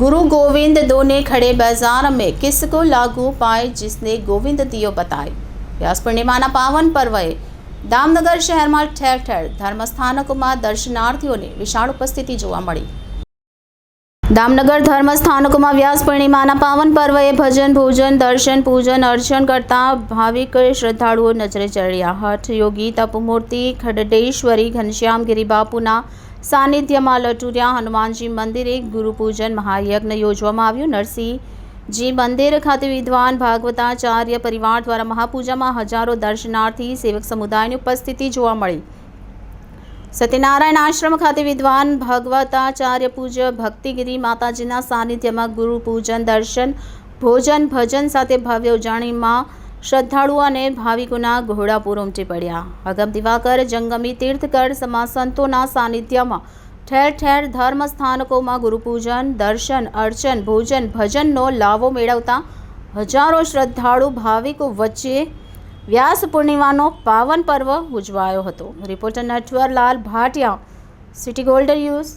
गुरु गोविंद दो ने खड़े बाजार में किसको लागू पाए जिसने गोविंद દિયો બતાય વ્યાસ પૂર્ણિમાના પાવન પર્વે દામનગર શહેરમાં ઠેર ઠેર ધર્મસ્થાનકોમાં દર્શનાર્થીઓની વિશાળ ઉપસ્થિતિ જોવા મળી દામનગર ધર્મ સ્થાનકોમાં વ્યાસ પૂર્ણિમાના પાવન પર્વએ ભજન ભોજન દર્શન પૂજન અર્ચન કરતા ભાવિક શ્રદ્ધાળુઓ નજરે ચડ્યા હઠ યોગી તપમૂર્તિ ખડડેશ્વરી ઘનશ્યામ ગિરિબાપુના બાપુના સાનિધ્યમાં લટુર્યા હનુમાનજી મંદિરે ગુરુપૂજન મહાયજ્ઞ યોજવામાં આવ્યું. નરસિંહજી મંદિર ખાતે વિદ્વાન ભાગવતાચાર્ય પરિવાર દ્વારા મહાપૂજામાં હજારો દર્શનાર્થી સેવક સમુદાયની ઉપસ્થિતિ જોવા મળી. સત્યનારાયણ આશ્રમ ખાતે વિદ્વાન ભગવતાચાર્ય પૂજ્ય ભક્તિગીરી માતાજીના સાનિધ્યમાં ગુરુ પૂજન દર્શન, ભોજન, ભજન સાથે ભવ્ય ઉજાણીમાં શ્રદ્ધાળુઓ અને ભાવિકોના ઘોડાપુર ઉમટી પડ્યા. અગમ દિવાકર, જંગમી તીર્થકર સમા સંતોના સાનિધ્યમાં ઠેર ઠેર ધર્મ સ્થાનકોમાં ગુરુપૂજન, દર્શન, અર્ચન, ભોજન, ભજનનો લાવો મેળવતા હજારો શ્રદ્ધાળુ ભાવિકો વચ્ચે વ્યાસ પૂર્ણિમાનો પાવન પર્વ ઉજવાયો હતો. Reporter Natwarlal Bhatia, city golden news